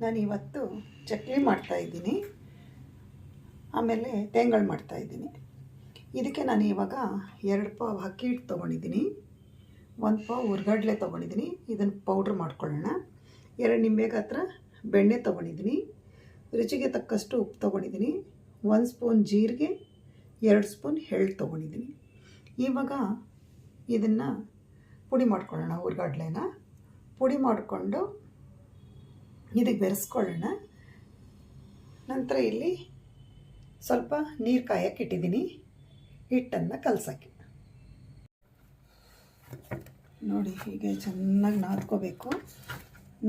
ನಾನು ಇವತ್ತು ಚಕ್ಲಿ ಮಾಡ್ತಾಯಿದ್ದೀನಿ ಆಮೇಲೆ ಮಾಡ್ತಾ ಮಾಡ್ತಾಯಿದ್ದೀನಿ ಇದಕ್ಕೆ ನಾನು ಇವಾಗ ಎರಡು ಪಾವ್ ಅಕ್ಕಿ ಹಿಟ್ಟು ತೊಗೊಂಡಿದ್ದೀನಿ. ಒಂದು ಪಾವ್ ಹುರ್ಗಡ್ಲೆ ತೊಗೊಂಡಿದ್ದೀನಿ. ಇದನ್ನು ಪೌಡ್ರ್ ಮಾಡ್ಕೊಳ್ಳೋಣ. ಎರಡು ನಿಂಬೆಗೆ ಹತ್ರ ಬೆಣ್ಣೆ ತೊಗೊಂಡಿದ್ದೀನಿ. ರುಚಿಗೆ ತಕ್ಕಷ್ಟು ಉಪ್ಪು ತೊಗೊಂಡಿದ್ದೀನಿ. ಒಂದು ಸ್ಪೂನ್ ಜೀರಿಗೆ, ಎರಡು ಸ್ಪೂನ್ ಎಳ್ಳು ತೊಗೊಂಡಿದ್ದೀನಿ. ಇವಾಗ ಇದನ್ನು ಪುಡಿ ಮಾಡ್ಕೊಳ್ಳೋಣ ಹುರ್ಗಡ್ಲೆನ. ಪುಡಿ ಮಾಡಿಕೊಂಡು ಇದಕ್ಕೆ ಬೆರೆಸ್ಕೊಳ್ಳೋಣ. ನಂತರ ಇಲ್ಲಿ ಸ್ವಲ್ಪ ನೀರು ಕಾಯಕ್ಕೆ ಇಟ್ಟಿದ್ದೀನಿ. ಹಿಟ್ಟನ್ನು ಕಲಸೋಕ್ಕೆ. ನೋಡಿ, ಹೀಗೆ ಚೆನ್ನಾಗಿ ನಾದ್ಕೋಬೇಕು.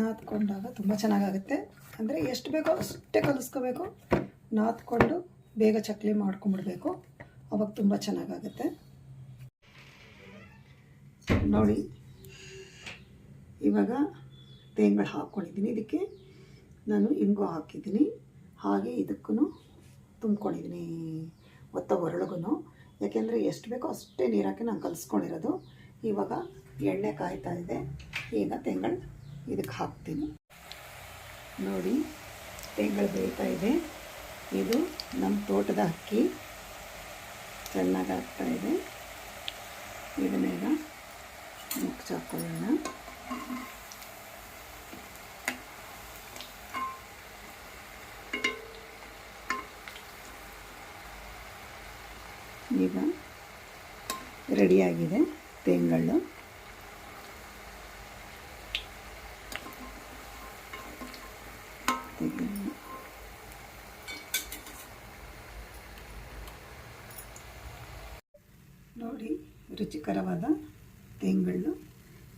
ನಾದ್ಕೊಂಡಾಗ ತುಂಬ ಚೆನ್ನಾಗಾಗುತ್ತೆ. ಅಂದರೆ ಎಷ್ಟು ಬೇಕೋ ಅಷ್ಟೇ ಕಲಿಸ್ಕೋಬೇಕು. ನಾದ್ಕೊಂಡು ಬೇಗ ಚಕ್ಲಿ ಮಾಡ್ಕೊಂಬಿಡ್ಬೇಕು. ಅವಾಗ ತುಂಬ ಚೆನ್ನಾಗಾಗುತ್ತೆ. ನೋಡಿ, ಇವಾಗ ತೇಂಗಳು ಹಾಕ್ಕೊಂಡಿದ್ದೀನಿ. ಇದಕ್ಕೆ ನಾನು ಇಂಗು ಹಾಕಿದ್ದೀನಿ. ಹಾಗೆ ಇದಕ್ಕೂ ತುಂಬ್ಕೊಂಡಿದ್ದೀನಿ ಒತ್ತ ಹೊರಳಗೂ ಯಾಕೆಂದರೆ ಎಷ್ಟು ಬೇಕೋ ಅಷ್ಟೇ ನೀರು ಹಾಕಿ ನಾನು ಕಲಿಸ್ಕೊಂಡಿರೋದು. ಇವಾಗ ಎಣ್ಣೆ ಕಾಯ್ತಾ ಇದೆ. ಈಗ ತೆಂಗಳು ಇದಕ್ಕೆ ಹಾಕ್ತೀನಿ. ನೋಡಿ, ತೆಂಗಳು ಬೇಯ್ತಾ ಇದೆ. ಇದು ನಮ್ಮ ತೋಟದ ಅಕ್ಕಿ. ಚೆನ್ನಾಗಿ ಆಗ್ತಾ ಇದೆ. ಇದನ್ನೇಗ ಮುಚ್ಚಾಕೊಳ್ಳೋಣ ಈಗ ರೆಡಿಯಾಗಿದೆ ತೇಂಗಳು. ನೋಡಿ, ರುಚಿಕರವಾದ ತೇಂಗಳು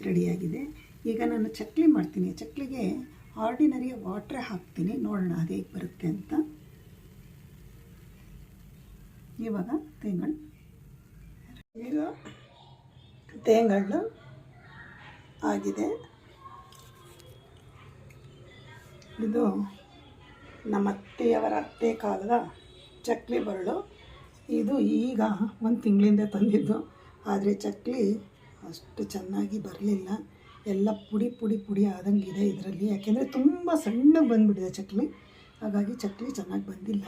ರೆಡಿಯಾಗಿದೆ. ಈಗ ನಾನು ಚಕ್ಲಿ ಮಾಡ್ತೀನಿ. ಚಕ್ಲಿಗೆ ಆರ್ಡಿನರಿ ವಾಟ್ರೆ ಹಾಕ್ತೀನಿ. ನೋಡೋಣ ಅದು ಹೇಗೆ ಬರುತ್ತೆ ಅಂತ. ಇವಾಗ ತೇಂಗಳು ಈಗ ತೇಂಗಳು ಆಗಿದೆ. ಇದು ನಮ್ಮ ಅತ್ತೆಯವರ ಅತ್ತೆ ಕಾಲದ ಚಕ್ಲಿ ಬರಳು. ಇದು ಈಗ ಒಂದು ತಿಂಗಳಿಂದ ತಂದಿದ್ದು. ಆದರೆ ಚಕ್ಲಿ ಅಷ್ಟು ಚೆನ್ನಾಗಿ ಬರಲಿಲ್ಲ. ಎಲ್ಲ ಪುಡಿ ಪುಡಿ ಪುಡಿ ಆದಂಗಿದೆ ಇದರಲ್ಲಿ. ಯಾಕೆಂದರೆ ತುಂಬ ಸಣ್ಣಗೆ ಬಂದುಬಿಟ್ಟಿದೆ ಚಕ್ಲಿ. ಹಾಗಾಗಿ ಚಕ್ಲಿ ಚೆನ್ನಾಗಿ ಬಂದಿಲ್ಲ.